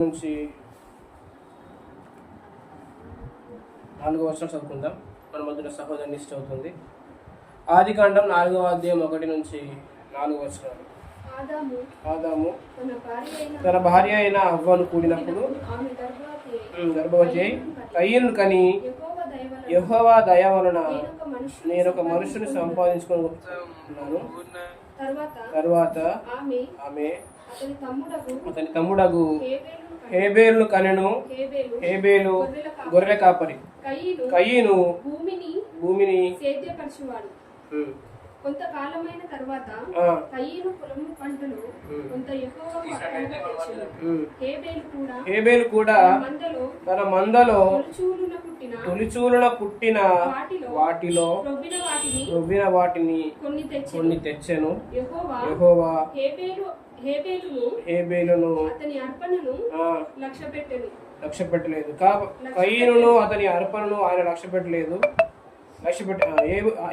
నుంచి నాలుగో వర్షం చదువుకుందాం. మన మధ్యన సహోదరుని ఇష్ట అవుతుంది. ఆది కాండం నాలుగవ అధ్యాయం ఒకటి నుంచి నాలుగు వర్షాలు ఆదాము తన భార్య అయిన అవ్వను కూడినప్పుడు గర్భవతి అయి ఉమ్, గర్భవతి అయి కయ్యను కని యెహోవా దయ వలన నేను ఒక మనుషుని సంపాదించుకున్నాను. తర్వాత తర్వాత ఆమె ఆమె అతని తమ్ముడకు అతని తమ్ముడగు హేబేలును కనెను హేబేలు హేబేలు గొర్రెల కాపరి. కయ్యను భూమిని భూమిని సేద్యపరచువాడు. కొంతకాలమైన తర్వాత కయ్యను పొలము పంటలు కొంత. హేబేలు కూడా హేబేలు తన మందలో తొలిచూలున పుట్టిన వాటిలో రొవ్విన వాటిని కొన్ని తెచ్చెను. కొన్ని తెచ్చెను. యెహోవా యెహోవా హేబేలు హేబేలును హేబేలును అతని అర్పణను లక్ష్య పెట్టెను లక్ష్య పెట్టలేదు కయ్యను అతని అర్పణను ఆయన లక్ష్య పెట్టలేదు లక్ష్య పెట్ట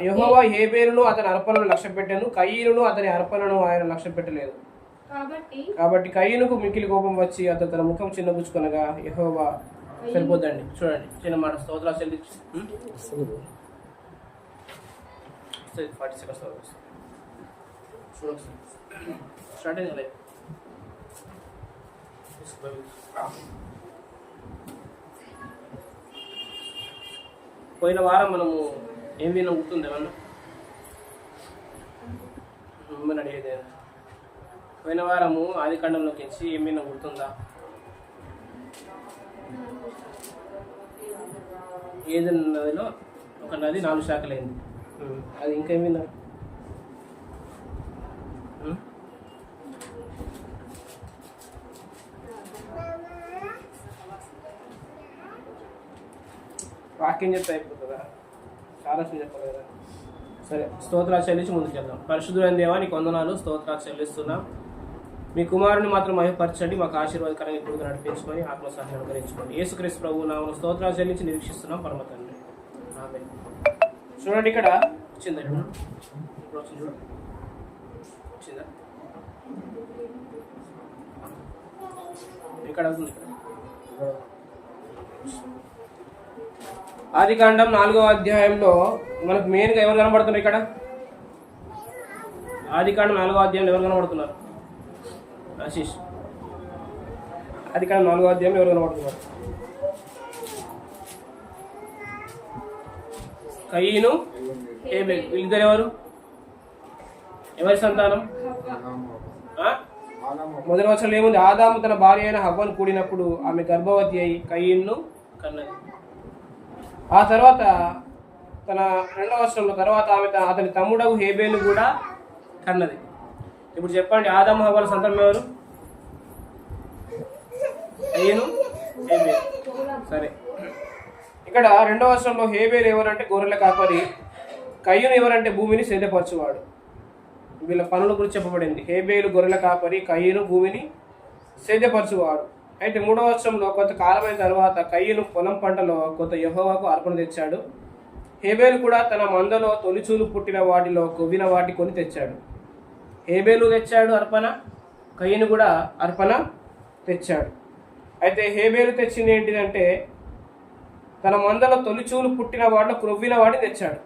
యెహోవా హేబేలును అతని అర్పణను లక్ష్య పెట్టాను కయ్యను అతని అర్పణను ఆయన లక్ష్య పెట్టలేదు కాబట్టి కాబట్టి కయ్యనుకు మిక్కిలి కోపం వచ్చి అతను తన ముఖం చిన్నబుచ్చుకొనగా యెహోవా సరిపోద్దండి. చూడండి చిన్న మాట స్తోత్రాలు చెల్లించు. ఫార్టీ సెకండ్స్ చూడండి స్టార్ట్ అయింది లైఫ్ పోయిన వారం మనము ఏం విన్నా గుర్తుంది ఏమన్నా? మిమ్మల్ని అడిగేది? పోయిన వారము ఆదికాండంలోకి వచ్చి ఏం విన్నా గుర్తుందా? ఏది నదిలో ఒక నది నాలుగు శాఖలైంది. అది ఇంకేం విన్నా? వాక్యం చెప్తే అయిపోతుందా? చాలా చెప్పాలి కదా సరే స్తోత్రాలు చెల్లించి ముందుకు వెళ్దాం. పరిశుద్ధులైన దేవా నీకు వందనాలు. స్తోత్రాలు చెల్లిస్తున్నాం. మీ కుమారుని మాత్రం మహిపరచండి మాకు ఆశీర్వాదకరంగా ఇప్పుడు నడిపించుకొని ఆత్మ అనుకరించుకోండి యేసుక్రీస్తు ప్రభు నామను స్తోత్రాలు చెల్లించి నిరీక్షిస్తున్నాం. పరమ తండ్రి. ఆమె చూడండి ఇక్కడ. వచ్చిందా ఇప్పుడు? వచ్చింది చూడండి వచ్చిందా? ఇక్కడ అవుతుంది ఇక్కడ. ఆది కాండం నాలుగవ అధ్యాయంలో మనకు మెయిన్గా ఎవరు కనబడుతున్నారు ఇక్కడ? ఆది కాండం నాలుగవ అధ్యాయంలో ఎవరు కనబడుతున్నారు? ఆశీష్. ఆది కాండం నాలుగవ అధ్యాయంలో ఎవరు కనబడుతున్నారు? కయ్యను ఏబెల్ వీళ్ళిద్దరు ఎవరు? ఎవరి సంతానం? మొదటి వచ్చంలో ఏముంది? ఆదాము తన భార్య అయిన హవ్వను కూడినప్పుడు ఆమె గర్భవతి అయి కయ్యను కన్నది. ఆ తర్వాత తన రెండవ వర్షంలో తర్వాత ఆమె అతని తమ్ముడవు హేబేలు కూడా కన్నది. ఇప్పుడు చెప్పండి ఆదాము హవాల సంతానం ఎవరు? అయ్యను సరే. ఇక్కడ రెండవ వర్షంలో హేబేలు ఎవరంటే గొర్రెల కాపరి కయ్యను ఎవరంటే భూమిని సేదపరచువాడు. వీళ్ళ పనుల గురించి చెప్పబడింది. హేబేలు గొర్రెల కాపరి కయ్యను భూమిని సేద్యపరచువాడు అయితే మూడో వర్షంలో కొంత కాలమైన తర్వాత కయ్యను పొలం పంటలో కొంత యహోవాకు అర్పణ తెచ్చాడు. హేబేలు కూడా తన మందలో తొలిచూలు పుట్టిన వాటిలో కొవ్విన వాటి కొని తెచ్చాడు. హేబేలు తెచ్చాడు అర్పణ కయ్యను కూడా అర్పణ తెచ్చాడు. అయితే హేబేలు తెచ్చింది ఏంటిదంటే తన మందలో తొలిచూలు పుట్టిన వాటిలో క్రొవ్విన వాటిని తెచ్చాడు.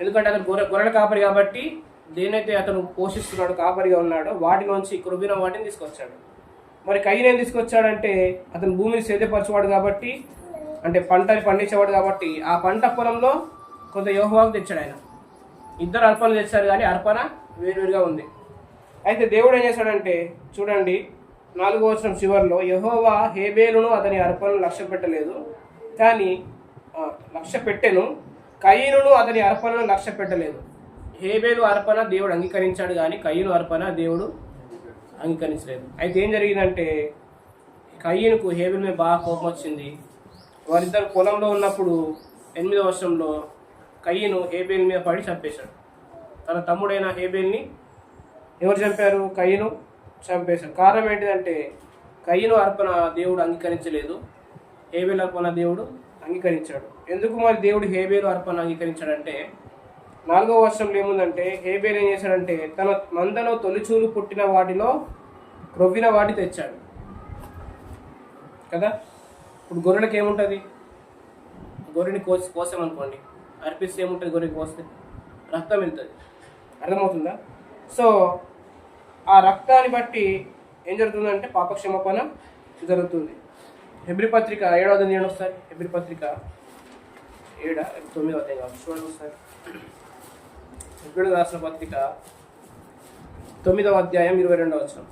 ఎందుకంటే అతను గొర్రె గొర్రెల కాపరి కాబట్టి దేనైతే అతను పోషిస్తున్నాడు కాపరిగా ఉన్నాడో వాటిలోంచి క్రొవ్విన వాటిని తీసుకొచ్చాడు. మరి కయ్యను ఏం తీసుకొచ్చాడంటే అతను భూమిని సేద్యపరచేవాడు కాబట్టి అంటే పంటని పండించేవాడు కాబట్టి ఆ పంట పొలంలో కొంత యోహవాకు తెచ్చాడు ఆయన. ఇద్దరు అర్పణలు తెచ్చారు కానీ అర్పణ వేరువేరుగా ఉంది. అయితే దేవుడు ఏం చేశాడంటే చూడండి నాలుగో వచనం చివరిలో యహోవా హేబేలును అతని అర్పణను లక్ష్య పెట్టలేదు కానీ లక్ష్య పెట్టెను కయ్యను అతని అర్పణను లక్ష్య పెట్టలేదు. హేబేలు అర్పణ దేవుడు అంగీకరించాడు కానీ కయ్యను అర్పణ దేవుడు అంగీకరించలేదు. అయితే ఏం జరిగిందంటే కయ్యనుకు హేబిల్ మీద బాగా కోపం వచ్చింది. వారిద్దరు పొలంలో ఉన్నప్పుడు ఎనిమిదో వర్షంలో కయ్యను హేబేల్ మీద పడి చంపేశాడు. తన తమ్ముడైన హేబేల్ని ఎవరు చంపారు? కయ్యను చంపేశాడు. కారణం ఏంటిదంటే కయ్యను అర్పణ దేవుడు అంగీకరించలేదు. హేబేల్ అర్పణ దేవుడు అంగీకరించాడు. ఎందుకు మరి దేవుడు హేబేలు అర్పణ అంగీకరించాడంటే నాలుగో వర్షంలో ఏముందంటే హేబేల్ ఏం చేశాడంటే తన మందలో తొలిచూలు పుట్టిన వాటిలో క్రొవ్విన వాటి తెచ్చాడు. కదా? ఇప్పుడు గొర్రెలకు ఏముంటుంది? గొర్రెని కోసి కోసామనుకోండి అర్పిస్తే ఏముంటుంది గొర్రెకి కోస్తే? రక్తం వెళ్తుంది. అర్థమవుతుందా? సో ఆ రక్తాన్ని బట్టి ఏం జరుగుతుందంటే పాపక్షమాపణ జరుగుతుంది. హెబ్రి పత్రిక ఏడవ అధ్యాయం చూడండి ఒకసారి. హెబ్రి పత్రిక ఏడా? తొమ్మిదవ అధ్యాయం కాదు చూడండి ఒకసారి. హెబ్రి రాసిన పత్రిక తొమ్మిదవ అధ్యాయం ఇరవై రెండవ వచ్చిన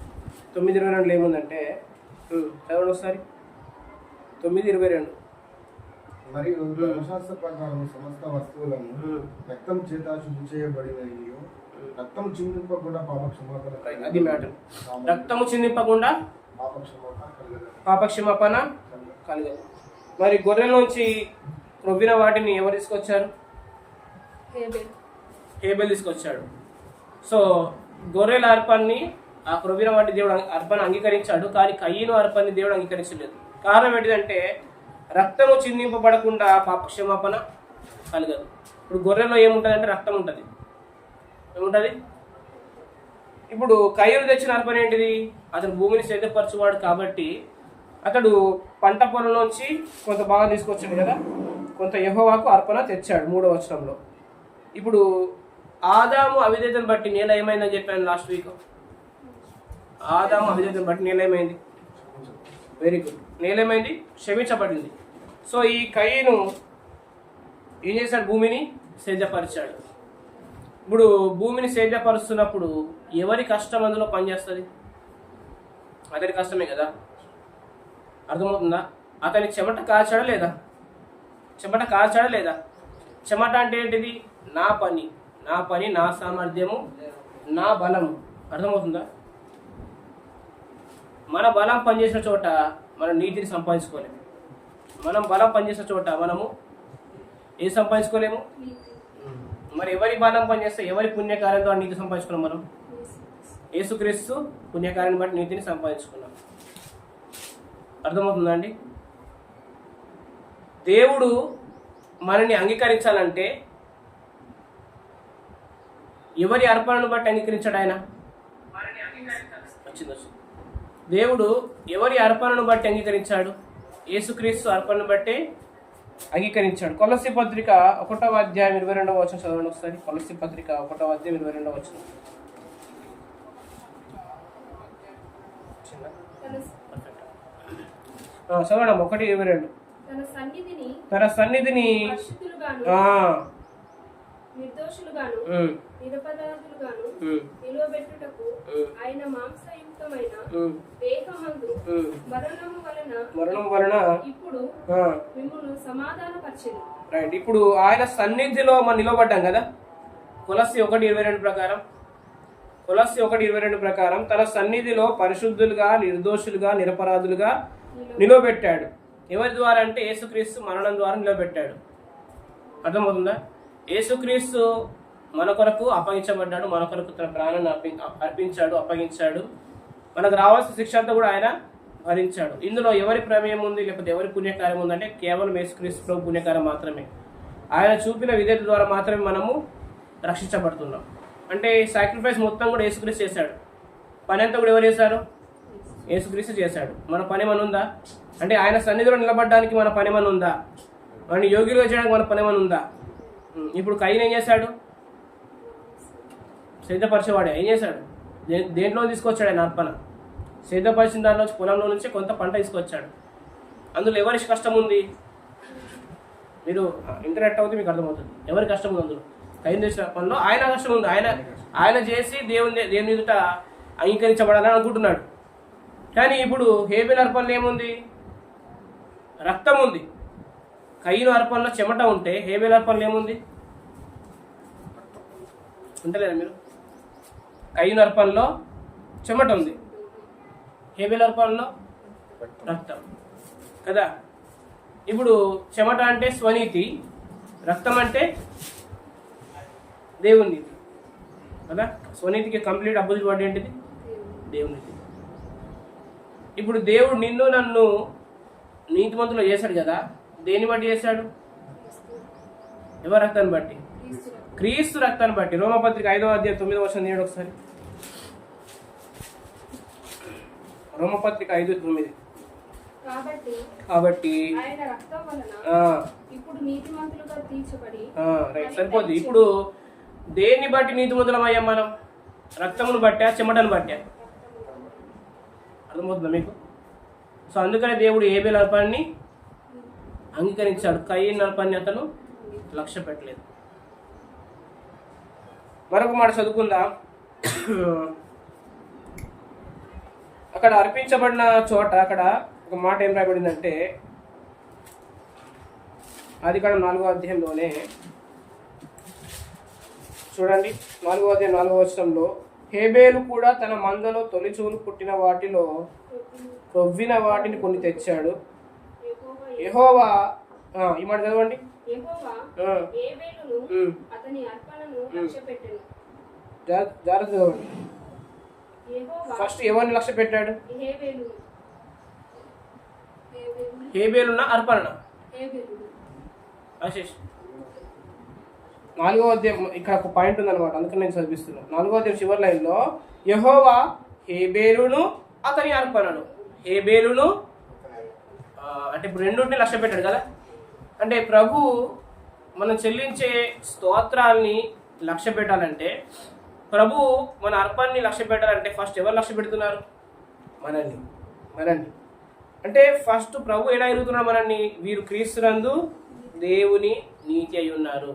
తొమ్మిది ఇరవై రెండులో ఏముందంటే చదవండి ఒకసారి. తొమ్మిది ఇరవై రెండు. మరియు ధర్మశాస్త్ర ప్రకారం సమస్త వస్తువులను. రక్తం చేత శుద్ధి చేయబడినవి రక్తం చిందింపకుండా పాప క్షమాపణ అది మ్యాటర్. రక్తము చిందింపకుండా. పాపక్షమాపణ కలగదు. మరి గొర్రెల నుంచి క్రొవ్విన వాటిని ఎవరు తీసుకొచ్చారు? హేబెల్ తీసుకొచ్చాడు. సో గొర్రెల అర్పణని ఆ ప్రవీణ వంటి దేవుడు అర్పణ అంగీకరించాడు కానీ కయ్యను అర్పాన్ని దేవుడు అంగీకరించలేదు. కారణం ఏంటిదంటే రక్తము చిందింపబడకుండా పాపక్షమాపణ కలగదు. ఇప్పుడు గొర్రెలో ఏముంటుంది అంటే రక్తం ఉంటుంది. ఏముంటుంది? ఇప్పుడు కయ్యను తెచ్చిన అర్పణ ఏంటిది? అతను భూమిని సేదపరచువాడు కాబట్టి అతడు పంట పొలంలోంచి కొంత బాగా తీసుకొచ్చాడు కదా? కొంత యహోవాకు అర్పణ తెచ్చాడు మూడో వచనంలో. ఇప్పుడు ఆదాము అవిధేతను బట్టి నేల ఏమైందని చెప్పాను లాస్ట్ వీక్ ఆదాము అవిధేతను బట్టి నేల ఏమైంది వెరీ గుడ్ నేల ఏమైంది క్షమించబడింది. సో ఈ కయ్యను ఏం చేశాడు? భూమిని సేద్యపరిచాడు. ఇప్పుడు భూమిని సేద్యపరుస్తున్నప్పుడు ఎవరి కష్టం అందులో పనిచేస్తుంది? అతని కష్టమే కదా? అర్థమవుతుందా? అతని చెమట కాల్చాడా లేదా? చెమట కాల్చాడా లేదా? చెమట అంటే ఏంటిది? నా పని. నా పని నా సామర్థ్యము నా బలము. అర్థమవుతుందా? మన బలం పనిచేసిన చోట మనం నీతిని సంపాదించుకోలేము. మనం బలం పనిచేసిన చోట మనము ఏం సంపాదించుకోలేము? మరి ఎవరి బలం పనిచేస్తే ఎవరి పుణ్యకార్యం ద్వారా నీతి సంపాదించుకున్నాం మనం? యేసుక్రీస్తు పుణ్యకార్యాన్ని బట్టి నీతిని సంపాదించుకున్నాం. అర్థమవుతుందా అండి? దేవుడు మనల్ని అంగీకరించాలంటే ఎవరి అర్పణను బట్టి అంగీకరించాడు ఆయన? వచ్చింది వచ్చింది. దేవుడు ఎవరి అర్పణను బట్టి అంగీకరించాడు? యేసుక్రీస్తు అర్పణను బట్టి అంగీకరించాడు. కొలసి పత్రిక ఒకటవ అధ్యాయం ఇరవై రెండవ వచ్చిన చదవండి ఒకసారి. కొలసి పత్రిక ఒకటవ అధ్యాయం ఇరవై రెండవ వచ్చిన చదవండి ఒకటి ఇరవై రెండు. తన సన్నిధిని తన సన్నిధిని పరిశుద్ధులుగాను ఆ, నిర్దోషులుగాను ఉమ్, నిరపరాధులుగాను ఉమ్, నిలువబెట్టుటకు ఉమ్, ఆయన మాంసయుక్తమైన ఉమ్, దేహమందు ఉమ్. మరణము వలన మరణం వలన ఇప్పుడు రైట్ ఇప్పుడు ఆయన సన్నిధిలో మనం నిలబడ్డాం కదా? కొలసి ఒకటి ఇరవై రెండు ప్రకారం. కొలసి ఒకటి ఇరవై రెండు ప్రకారం తన సన్నిధిలో పరిశుద్ధులుగా నిర్దోషులుగా నిరపరాధులుగా నిలవబెట్టాడు ఎవరి ద్వారా అంటే యేసుక్రీస్తు మరణం ద్వారా నిలబెట్టాడు. అర్థమవుతుందా? యేసుక్రీస్తు మన కొరకు అప్పగించబడ్డాడు మన కొరకు తన ప్రాణాన్ని అర్పి అర్పించాడు అప్పగించాడు. మనకు రావాల్సిన శిక్ష అంతా కూడా ఆయన భరించాడు. ఇందులో ఎవరి ప్రమేయం ఉంది లేకపోతే ఎవరి పుణ్యకార్యం ఉందంటే కేవలం యేసుక్రీస్తు ప్రభు మాత్రమే. ఆయన చూపిన విధేత ద్వారా మాత్రమే మనము రక్షించబడుతున్నాం. అంటే సాక్రిఫైస్ మొత్తం కూడా యేసుక్రీస్తు చేశాడు. పని అంతా కూడా ఎవరు చేశారు? యేసుక్రీస్తు చేశాడు. మన పని మన ఉందా? అంటే ఆయన సన్నిధిలో నిలబడడానికి మన పని మన ఉందా? మన యోగిలుగా చేయడానికి మన పని మన ఉందా? ఇప్పుడు కయ్యను ఏం చేశాడు? సిద్ధపరిచేవాడు ఏం చేశాడు? దే- దేంట్లో తీసుకొచ్చాడు ఆయన అర్పణ? సిద్ధపరిచిన దానిలో పొలంలో నుంచి కొంత పంట తీసుకొచ్చాడు. అందులో ఎవరి కష్టం ఉంది? మీరు ఇంటరాక్ట్ అవుతే మీకు అర్థమవుతుంది. ఎవరి కష్టం ఉంది అందులో? కయ్యం చేసిన పనిలో ఆయన కష్టం ఉంది. ఆయన ఆయన చేసి దేవుని దేవుని ఎదుట అంగీకరించబడాలని అనుకుంటున్నాడు. కానీ ఇప్పుడు హేబెల్ అర్పణలో ఏముంది? రక్తం ఉంది. కయ్యను అర్పణలో చెమట ఉంటే హేబెల్ అర్పణలు ఏముంది? ఉంటలేదా మీరు? కయ్యను అర్పణలో చెమట ఉంది. హేబెల్ అర్పణలో రక్తం. కదా? ఇప్పుడు చెమట అంటే స్వనీతి రక్తం అంటే దేవుని కదా? స్వనీతికి కంప్లీట్ అపోజిట్ వర్డ్ ఏంటిది? దేవుని ఇప్పుడు దేవుడు నిన్ను నన్ను నీతిమంతులు చేశాడు కదా? దేన్ని బట్టి చేశాడు? ఎవరి రక్తాన్ని బట్టి? క్రీస్తు రక్తాన్ని బట్టి. రోమపత్రిక ఐదవ అధ్యాయం తొమ్మిదవ వర్షం తీయండి ఒకసారి. రోమపత్రిక ఐదు తొమ్మిది. కాబట్టి రైట్. సరిపోద్ది. ఇప్పుడు దేన్ని బట్టి నీతిమంతులం అయ్యాం మనం? రక్తమును బట్టా చెమటను బట్టా? అర్థమవుతుందా మీకు? సో అందుకనే దేవుడు ఏ వేల అర్పాన్ని అంగీకరించాడు. కయ్యి అర్పాన్ని అతను లక్ష్య పెట్టలేదు. మరొక మాట చదువుకుందాం. అక్కడ అర్పించబడిన చోట అక్కడ ఒక మాట ఏం రాయబడిందంటే అది కూడా నాలుగో అధ్యాయంలోనే చూడండి నాలుగో అధ్యాయం నాలుగో వచనంలో హేబేలు కూడా తన మందలో తొలిచూలు పుట్టిన వాటిలో రొవ్విన వాటిని కొన్ని తెచ్చాడు. యెహోవా ఈ మాట చదవండి. జాగ్రత్త చదవండి. యెహోవా ఫస్ట్ ఎవరిని లక్ష్య పెట్టాడు హేబేలును హేబేలును హేబేలున్న అర్పణ ఆశీష్ నాలుగో అధ్యాయం ఇక్కడ ఒక పాయింట్ ఉందన్నమాట అందుకని నేను చదివిస్తున్నాను. నాలుగో అధ్యాయం చివరి లైన్లో యహోవా హేబేలును అతని అర్పణను. హేబేలును అంటే ఇప్పుడు రెండింటిని లక్ష్య పెట్టాడు కదా? అంటే ప్రభు మనం చెల్లించే స్తోత్రాల్ని లక్ష్య పెట్టాలంటే ప్రభు మన అర్పాన్ని లక్ష్య పెట్టాలంటే ఫస్ట్ ఎవరు లక్ష్య పెడుతున్నారు? మనల్ని. మనల్ని. అంటే ఫస్ట్ ప్రభు ఎలా ఎరుగుతున్నారు మనల్ని? వీరు క్రీస్తునందు దేవుని నీతి అయి ఉన్నారు.